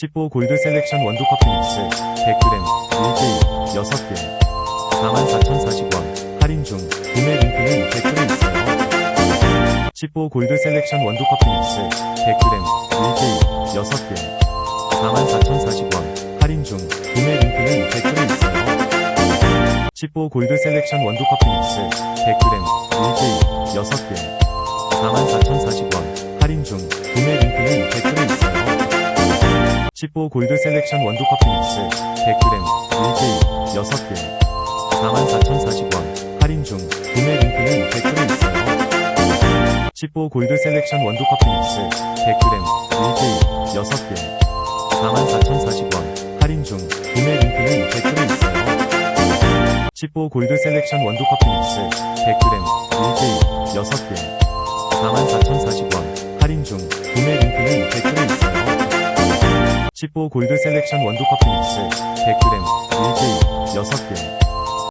치포 골드 셀렉션 원두 커피 믹스 100g 1개 6개 44,040원 할인 중 구매 링크는 댓글에 있어요. 치포 골드 셀렉션 원두 커피 믹스 100g 1개 6개 44,040원 할인 중 구매 링크는 댓글에 있어요. 치포 골드 셀렉션 원두 커피 믹스 100g 1개 6개 44,040원 10보 골드 셀렉션 원두 커피 믹스 100g 1개. 6개 44,040원 할인 중 구매 링크는 댓글에 있어요. 10보 골드 셀렉션 원두 커피 믹스 100g 1개. 6개 44,040원 할인 중 구매 링크는 댓글에 있어요. 10보 골드 셀렉션 원두 커피 믹스 100g 1개. 6개 44,040원 할인 중 구매 링크 10보 골드 셀렉션 원두커피 믹스. 100g 1개 6개.